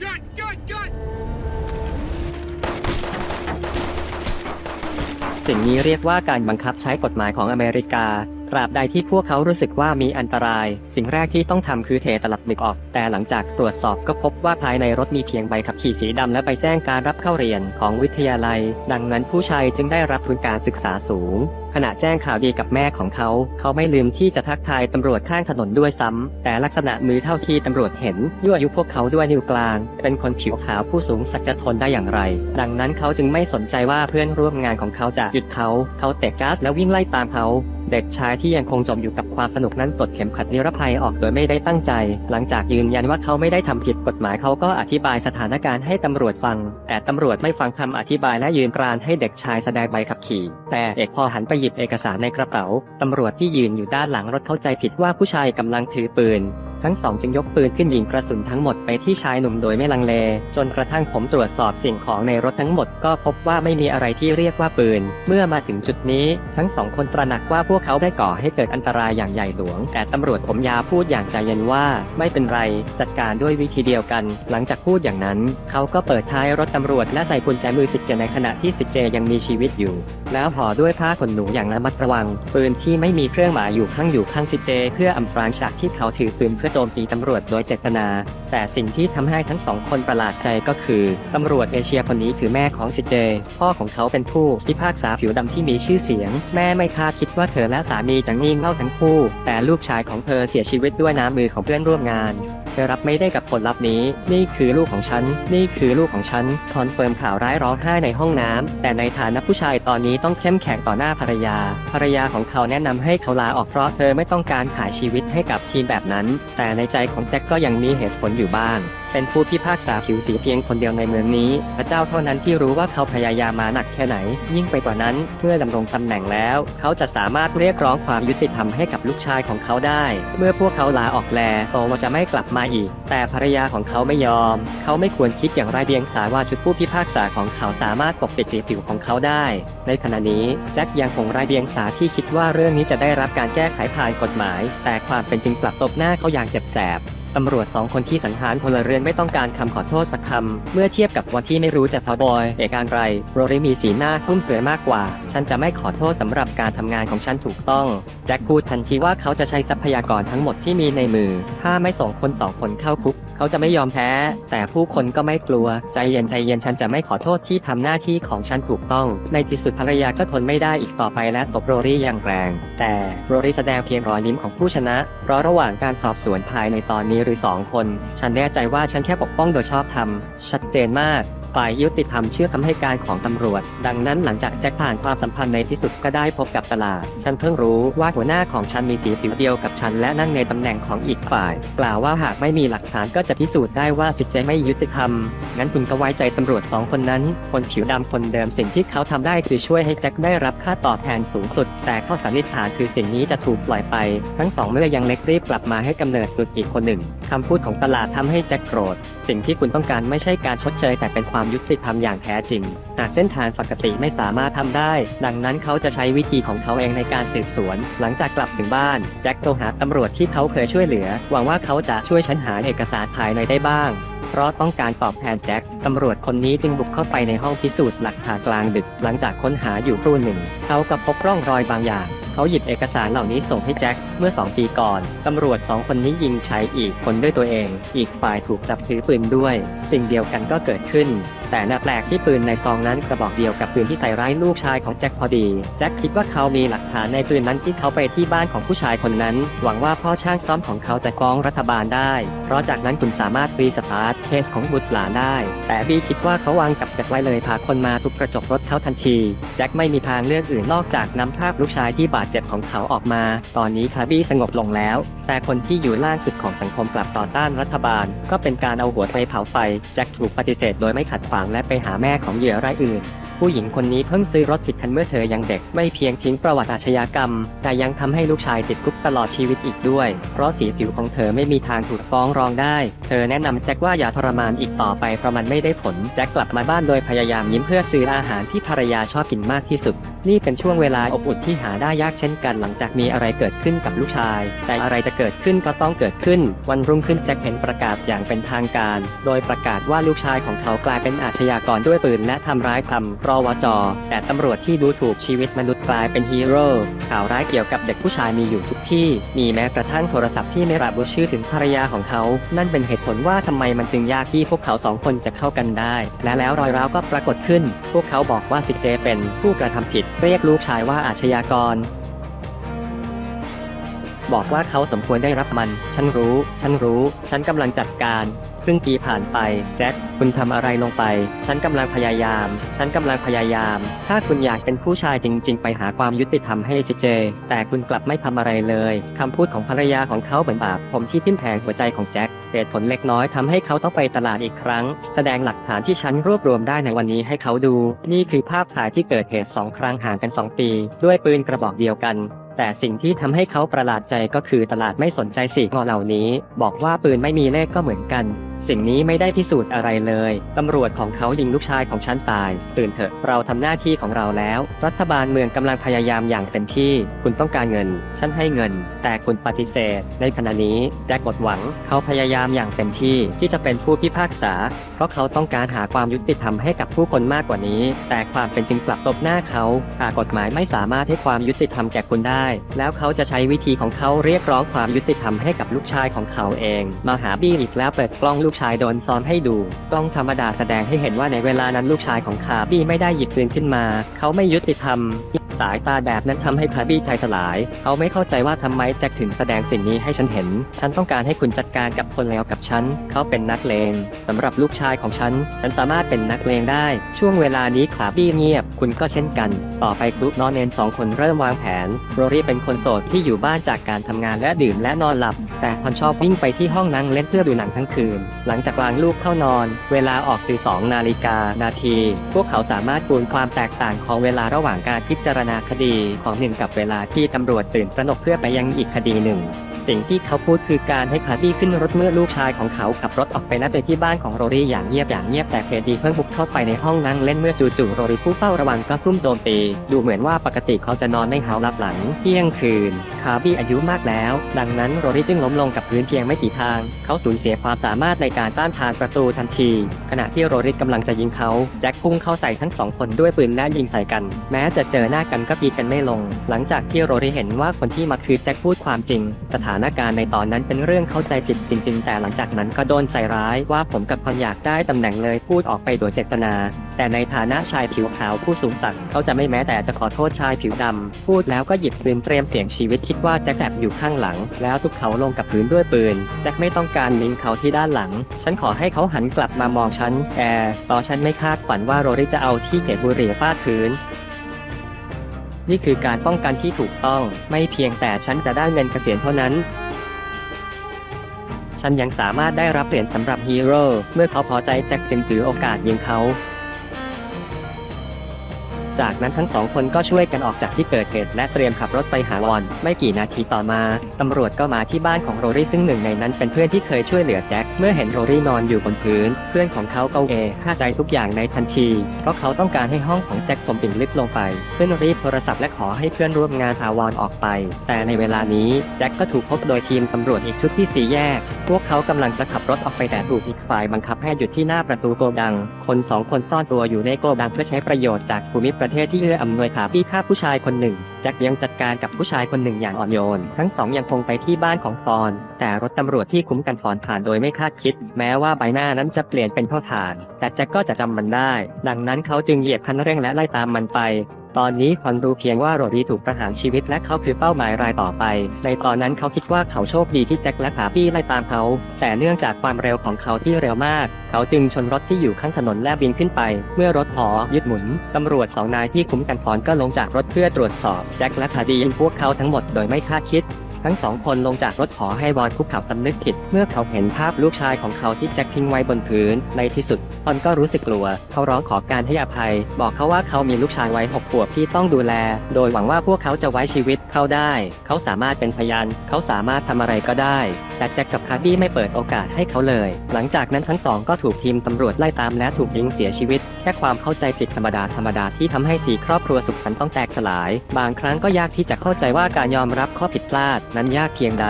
Good, good, good. สิ่งนี้เรียกว่าการบังคับใช้กฎหมายของอเมริกา ตราบใดที่พวกเขารู้สึกว่ามีอันตราย สิ่งแรกที่ต้องทำคือเทตลับหมึกออก แต่หลังจากตรวจสอบก็พบว่าภายในรถมีเพียงใบขับขี่สีดำและไปแจ้งการรับเข้าเรียนของวิทยาลัย ดังนั้นผู้ชายจึงได้รับทุนการศึกษาสูง ขณะแจ้งข่าวดีกับแม่ของเขา เขาไม่ลืมที่จะทักทายตำรวจข้างถนนด้วยซ้ำ แต่ลักษณะมือเท่าที่ตำรวจเห็นยั่วยุพวกเขาด้วยนิ้วกลาง เป็นคนผิวขาวผู้สูงสักจะทนได้อย่างไร ดังนั้นเขาจึงไม่สนใจว่าเพื่อนร่วมงานของเขาจะหยุดเขา เขาเตะก๊าซแล้ววิ่งไล่ตามเขา เด็กชายที่ยังคงจมอยู่กับความสนุกนั้นปลดเข็มขัดนิรภัยออกโดยไม่ได้ตั้งใจ หลังจากยืนยันว่าเขาไม่ได้ทำผิดกฎหมายเขาก็อธิบายสถานการณ์ให้ตำรวจฟัง แต่ตำรวจไม่ฟังคำอธิบายและยืนกรานให้เด็กชายแสดงใบขับขี่ แต่เอกพอหันไปหยิบเอกสารในกระเป๋าตำรวจที่ยืนอยู่ด้านหลังรถเข้าใจผิดว่าผู้ชายกำลังถือปืน ทั้งสองจึงยกปืนขึ้นยิงกระสุนทั้งหมดไปที่ชายหนุ่มโดยไม่ลังเล จนกระทั่งผมตรวจสอบสิ่งของในรถทั้งหมดก็พบว่าไม่มีอะไรที่เรียกว่าปืน เมื่อมาถึงจุดนี้ ทั้งสองคนตระหนักว่าพวกเขาได้ก่อให้เกิดอันตรายอย่างใหญ่หลวง แต่ตำรวจผมยาพูดอย่างใจเย็นว่า ไม่เป็นไร จัดการด้วยวิธีเดียวกัน หลังจากพูดอย่างนั้น เขาก็เปิดท้ายรถตำรวจและใส่กุญแจมือสิเจในขณะที่สิเจยังมีชีวิตอยู่ แล้วห่อด้วยผ้าขนหนูอย่างระมัดระวัง ปืนที่ไม่มีเครื่องหมายอยู่ข้างอยู่ข้างสิเจเพื่ออำพรางฉากที่เขาถือปืนเพื่อโจมตีตำรวจโดยเจตนา แต่สิ่งที่ทำให้ทั้งสองคนประหลาดใจก็คือตำรวจเอเชียคนนี้คือแม่ของสิเจ พ่อของเขาเป็นผู้พิพากษาผิวดำที่มีชื่อเสียง แม่ไม่คาดคิดว่าเธอและสามีจะงี่เง่าทั้งคู่ แต่ลูกชายของเธอเสียชีวิตด้วยน้ำมือของเพื่อนร่วมงานเธอรับไม่ได้กับผลลัพธ์นี้ นี่คือลูกของฉัน นี่คือลูกของฉัน คอนเฟิร์มข่าวร้ายร้องไห้ในห้องน้ำแต่ในฐานะผู้ชายตอนนี้ต้องเข้มแข็งต่อหน้าภรรยา ภรรยาของเขาแนะนำให้เขาลาออกเพราะเธอไม่ต้องการขายชีวิตให้กับทีมแบบนั้นแต่ในใจของแจ็คก็ยังมีเหตุผลอยู่บ้างเป็นผู้พิพากษาผิวสีเพียงคนเดียวในเมืองนี้ พระเจ้าเท่านั้นที่รู้ว่าเขาพยายามมาหนักแค่ไหน ยิ่งไปกว่านั้นเมื่อดำรงตำแหน่งแล้ว เขาจะสามารถเรียกร้องความยุติธรรมให้กับลูกชายของเขาได้ เมื่อพวกเขาลาออกแลโตว่าจะไม่กลับมาอีก แต่ภรรยาของเขาไม่ยอม เขาไม่ควรคิดอย่างไรเดียงสาว่าชุดผู้พิพากษาของเขาสามารถปกปิดสีผิวของเขาได้ ในขณะนี้แจ็คยังคงไรเดียงสาที่คิดว่าเรื่องนี้จะได้รับการแก้ไขผ่านกฎหมาย แต่ความเป็นจริงกลับตบหน้าเขาอย่างเจ็บแสบ ตำรวจสองคนที่สังหารพลเรือนไม่ต้องการคำขอโทษสักคำ เมื่อเทียบกับวันที่ไม่รู้จะทบอยเอกการไรโรริมีสีหน้าฟุ่มเฟือยมากกว่า ฉันจะไม่ขอโทษสำหรับการทำงานของฉันถูกต้อง แจ็คพูดทันทีว่าเขาจะใช้ทรัพยากรทั้งหมดที่มีในมือ ถ้าไม่ส่งคนสองคนเข้าคุก เขาจะไม่ยอมแพ้ แต่ผู้คนก็ไม่กลัว ใจเย็นใจเย็นฉันจะไม่ขอโทษที่ทำหน้าที่ของฉันถูกต้อง ในที่สุดภรรยาก็ทนไม่ได้อีกต่อไปและตบโรรี่อย่างแรง แต่โรรี่แสดงเพียงรอยยิ้มของผู้ชนะ เพราะระหว่างการสอบสวนภายในตอนนี้หรือสองคน ฉันแน่ใจว่าฉันแค่ปกป้องโดยชอบธรรมชัดเจนมาก ฝ่ายยุติธรรมเชื่อคำให้การของตำรวจ ดังนั้นหลังจากแจ็คผ่านความสัมพันธ์ในที่สุดก็ได้พบกับตลาด ฉันเพิ่งรู้ว่าหัวหน้าของฉันมีสีผิวเดียวกับฉันและนั่งในตำแหน่งของอีกฝ่าย กล่าวว่าหากไม่มีหลักฐานก็จะพิสูจน์ได้ว่าสิทธิ์ใจไม่ยุติธรรม งั้นคุณก็ไว้ใจตำรวจสองคนนั้น คนผิวดำคนเดิมสิ่งที่เขาทำได้คือช่วยให้แจ็คได้รับค่าตอบแทนสูงสุด แต่ข้อสันนิษฐานคือสิ่งนี้จะถูกปล่อยไป ทั้งสองเมื่อยังเล็กรีบกลับมาให้กำเนิดจุดอีกคนหนึ่งคำพูดของตลาดทำให้แจ็คโกรธ สิ่งที่คุณต้องการไม่ใช่การชดเชยแต่เป็นความยุติธรรมอย่างแท้จริง หากเส้นทางปกติไม่สามารถทำได้ ดังนั้นเขาจะใช้วิธีของเขาเองในการสืบสวน หลังจากกลับถึงบ้าน แจ็คโทรหาตำรวจที่เขาเคยช่วยเหลือ หวังว่าเขาจะช่วยฉันหาเอกสารภายในได้บ้าง เพราะต้องการตอบแทนแจ็ค ตำรวจคนนี้จึงบุกเข้าไปในห้องพิสูจน์หลักฐานกลางดึก หลังจากค้นหาอยู่ครู่หนึ่ง เขาก็พบร่องรอยบางอย่าง เขาหยิบเอกสารเหล่านี้ส่งให้แจ็คเมื่อ 2 ปีก่อน ตำรวจ 2 คนนี้ยิงชายอีกคนด้วยตัวเอง อีกฝ่ายถูกจับถือปืนด้วย สิ่งเดียวกันก็เกิดขึ้น แต่น่าแปลกที่ปืนในซองนั้นกระบอกเดียวกับปืนที่ใส่ร้ายลูกชายของแจ็คพอดี แจ็คคิดว่าเขามีหลักฐานในปืนนั้นที่เขาไปที่บ้านของผู้ชายคนนั้น หวังว่าพ่อช่างซ้อมของเขาจะฟ้องรัฐบาลได้ เพราะจากนั้นคุณสามารถรีสตาร์ทเคสของบุตรหลานได้ แต่บีคิดว่าเขาวางกับดักไว้เลยพาคนมาทุบกระจกรถเขาทันที แจ็คไม่มีทางเลือกอื่นนอกจากนำภาพลูกชายที่บาดเจ็บของเขาออกมา ตอนนี้คาร์บี้สงบลงแล้ว แต่คนที่อยู่ล่างสุดของสังคมกลับต่อต้านรัฐบาล ก็เป็นการเอาหัวไปเผาไฟแจ็คถูกปฏิเสธโดยไม่ขัดขวางและไปหาแม่ของเหยื่อรายอื่น ผู้หญิงคนนี้เพิ่งซื้อรถผิดคันเมื่อเธอยังเด็ก ไม่เพียงทิ้งประวัติอาชญากรรม แต่ยังทำให้ลูกชายติดคุกตลอดชีวิตอีกด้วย เพราะสีผิวของเธอไม่มีทางถูกฟ้องร้องได้ เธอแนะนำแจ็คว่าอย่าทรมานอีกต่อไปเพราะมันไม่ได้ผล แจ็คกลับมาบ้านโดยพยายามยิ้มเพื่อซื้ออาหารที่ภรรยาชอบกินมากที่สุดนี่เป็นช่วงเวลาอบอุ่นที่หาได้ยากเช่นกันหลังจากมีอะไรเกิดขึ้นกับลูกชาย แต่อะไรจะเกิดขึ้นก็ต้องเกิดขึ้น วันรุ่งขึ้นแจ็คเห็นประกาศอย่างเป็นทางการ โดยประกาศว่าลูกชายของเขากลายเป็นอาชญากรด้วยปืนและทำร้ายทำรอวจแต่ตำรวจที่ดูถูกชีวิตมนุษย์กลายเป็นฮีโร่ข่าวร้ายเกี่ยวกับเด็กผู้ชายมีอยู่ทุกที่ มีแม้กระทั่งโทรศัพท์ที่ไม่ระบุชื่อถึงภรรยาของเขา นั่นเป็นเหตุผลว่าทำไมมันจึงยากที่พวกเขาสองคนจะเข้ากันได้ และแล้วรอยร้าวก็ปรากฏขึ้น พวกเขาบอกว่าซิเจเป็นผู้กระทำผิดเรียกลูกชายว่าอาชญากร บอกว่าเขาสมควรได้รับมัน ฉันรู้ ฉันรู้ ฉันกำลังจัดการ ครึ่งปีผ่านไป แจ็ค คุณทำอะไรลงไป ฉันกำลังพยายาม ฉันกำลังพยายาม ถ้าคุณอยากเป็นผู้ชายจริง ๆ ไปหาความยุติธรรมให้สิเจ แต่คุณกลับไม่ทำอะไรเลยคำพูดของภรรยาของเขาเหมือนบาปผมที่ทิ่มแทงหัวใจของแจ็คเหตุผลเล็กน้อยทำให้เขาต้องไปตลาดอีกครั้ง แสดงหลักฐานที่ฉันรวบรวมได้ในวันนี้ให้เขาดู นี่คือภาพถ่ายที่เกิดเหตุสองครั้งห่างกัน 2 ปี ด้วยปืนกระบอกเดียวกันแต่สิ่งที่ทำให้เขาประหลาดใจก็คือตลาดไม่สนใจสิ่งเหล่านี้ บอกว่าปืนไม่มีเลขก็เหมือนกัน สิ่งนี้ไม่ได้พิสูจน์อะไรเลย ตำรวจของเขายิงลูกชายของฉันตาย ตื่นเถอะ เราทำหน้าที่ของเราแล้ว รัฐบาลเมืองกำลังพยายามอย่างเต็มที่ คุณต้องการเงิน ฉันให้เงิน แต่คุณปฏิเสธ ในขณะนี้แจ็คหมดหวัง เขาพยายามอย่างเต็มที่ที่จะเป็นผู้พิพากษา เพราะเขาต้องการหาความยุติธรรมให้กับผู้คนมากกว่านี้ แต่ความเป็นจริงกลับตบหน้าเขาหากกฎหมายไม่สามารถให้ความยุติธรรมแก่คุณได้ แล้วเขาจะใช้วิธีของเขาเรียกร้องความยุติธรรมให้กับลูกชายของเขาเอง มาหาบี้อีกแล้วเปิดกล้องลูกูกชายโดนซ้อมให้ดู กล้องธรรมดาแสดงให้เห็นว่าในเวลานั้นลูกชายของคาบี้ไม่ได้หยิบปืนขึ้นมา เขาไม่ยุติธรรม สายตาแบบนั้นทำให้คาบี้ใจสลาย เขาไม่เข้าใจว่าทำไมแจ็คถึงแสดงสิ่งนี้ให้ฉันเห็น ฉันต้องการให้คุณจัดการกับคนเลวกับฉัน เขาเป็นนักเลงสำหรับลูกชายของฉัน ฉันสามารถเป็นนักเลงได้ ช่วงเวลานี้คาบี้เงียบ คุณก็เช่นกัน ต่อไปกรุ๊ปนอนเนนสองคนเริ่มวางแผน โรรี่เป็นคนโสดที่อยู่บ้านจากการทำงานและดื่มและนอนหลับ แต่คนชอบวิ่งไปที่ห้องนั่งเล่นเพื่อดูหนังทั้งคืน หลังจากวางลูกเข้านอน เวลาออกคือ2นาฬิกานาที พวกเขาสามารถคูณความแตกต่างของเวลาระหว่างการพิจารณาคดีของหนึ่งกับเวลาที่ตำรวจตื่นตระหนกเพื่อไปยังอีกคดีหนึ่ง สิ่งที่เขาพูดคือการให้คาร์ดี้ขึ้นรถเมื่อลูกชายของเขาขับรถออกไปนัดไปที่บ้านของโรรี่อย่างเงียบอย่างเงียบแต่เคดีเพิ่งบุกเข้าไปในห้องนั่งเล่นเมื่อจู่ๆโรรี่ผู้เฝ้าระวังก็ซุ่มโจมตี ดูเหมือนว่าปกติเขาจะนอนในเฮารับหลังเที่ยงคืน คาร์บี้อายุมากแล้ว ดังนั้นโรรี่จึงล้มลงกับพื้นเพียงไม่กี่ทาง เขาสูญเสียความสามารถในการต้านทานประตูทันที ขณะที่โรรี่กำลังจะยิงเขาแจ็คพุ่งเข้าใส่ทั้งสองคนด้วยปืนและยิงใส่กัน แม้จะเจอหน้ากันก็ตีกันไม่ลง หลังจากที่โรรี่เห็นว่าคนที่มาคือแจ็คพูดความจริงสถาานการณ์ในตอนนั้นเป็นเรื่องเข้าใจผิดจริง ๆ แต่หลังจากนั้นก็โดนใส่ร้ายว่าผมกับคนอยากได้ตำแหน่งเลยพูดออกไปโดยเจตนา แต่ในฐานะชายผิวขาวผู้สูงศักเขาจะไม่แม้แต่จะขอโทษชายผิวดำพูดแล้วก็หยิบปืนเตรียมเสี่ยงชีวิตคิดว่าแจ็คแอบอยู่ข้างหลัง แล้วทุบเขาลงกับพื้นด้วยปืนแจ็คไม่ต้องการลิงเขาที่ด้านหลัง ฉันขอให้เขาหันกลับมามองฉันแอร์ต่อฉันไม่คาดฝันว่าโรรี่จะเอาที่เก็บบุหรี่ฟาดพื้น นี่คือการป้องกันที่ถูกต้อง ไม่เพียงแต่ฉันจะได้เงินเกษียณเท่านั้น ฉันยังสามารถได้รับเหรียญสำหรับฮีโร่ เมื่อเขาพอใจแจ็คจึงถือโอกาสยิงเขา จากนั้นทั้งสองคนก็ช่วยกันออกจากที่เกิดเหตุและเตรียมขับรถไปหาวอน ไม่กี่นาทีต่อมา ตำรวจก็มาที่บ้านของโรรี่ซึ่งหนึ่งในนั้นเป็นเพื่อนที่เคยช่วยเหลือแจ็ค เมื่อเห็นโรรี่นอนอยู่บนพื้น เพื่อนของเขาก็เอฆ่าใจทุกอย่างในทันที เพราะเขาต้องการให้ห้องของแจ็คจมดิ่งลึกลงไป เพื่อนรีบโทรศัพท์และขอให้เพื่อนร่วมงานอาวอนออกไป แต่ในเวลานี้แจ็คก็ถูกพบโดยทีมตำรวจอีกชุดที่สี่แยก พวกเขากำลังจะขับรถออกไปแต่ถูกอีกฝ่ายบังคับให้หยุดที่หน้าประตูโกดัง คนสองคนซ่อนตัวอยู่ในโกดังเพื่อใช้ประโยชน์จากภูมิประเทศที่เอื้ออำนวยขาที่ฆ่าผู้ชายคนหนึ่งแจ็คยังจัดการกับผู้ชายคนหนึ่งอย่างอ่อนโยน ทั้งสองยังคงไปที่บ้านของปอน แต่รถตำรวจที่คุ้มกันปอนผ่านโดยไม่คาดคิด แม้ว่าใบหน้านั้นจะเปลี่ยนเป็นเท่าฐาน แต่แจ็คก็จะจำมันได้ ดังนั้นเขาจึงเหยียบคันเร่งและไล่ตามมันไป ตอนนี้คอนรู้เพียงว่าโรดี้ถูกประหารชีวิตและเขาคือเป้าหมายรายต่อไป ในตอนนั้นเขาคิดว่าเขาโชคดีที่แจ็คและขาปี้ไล่ตามเขา แต่เนื่องจากความเร็วของเขาที่เร็วมาก เขาจึงชนรถที่อยู่ข้างถนนและบินขึ้นไป เมื่อรถหอยึดหมุนตำรวจสองนายที่คุ้มกันฟอนก็ลงจากรถเพื่อตรวจสอบแจ็คและคาดียิงพวกเขาทั้งหมดโดยไม่คาดคิด ทั้งสองคนลงจากรถขอให้วอลคุกเข่าสำนึกผิด เมื่อเขาเห็นภาพลูกชายของเขาที่แจ็คทิ้งไว้บนพื้น ในที่สุดตอนก็รู้สึกกลัว เขาร้องขอการให้อภัย บอกเขาว่าเขามีลูกชายวัยหกขวบที่ต้องดูแล โดยหวังว่าพวกเขาจะไว้ชีวิตเขาได้ เขาสามารถเป็นพยานเขาสามารถทำอะไรก็ได้ แต่แจ็คกับคาร์บี้ไม่เปิดโอกาสให้เขาเลย หลังจากนั้นทั้งสองก็ถูกทีมตำรวจไล่ตามและถูกยิงเสียชีวิต แค่ความเข้าใจผิดธรรมดาธรรมดาที่ทำให้สีครอบครัวสุขสันต์ต้องแตกสลาย บางครั้งก็ยากที่จะเข้าใจว่าการยอมรับข้อผิดพลาด นั้นยากเพียงใด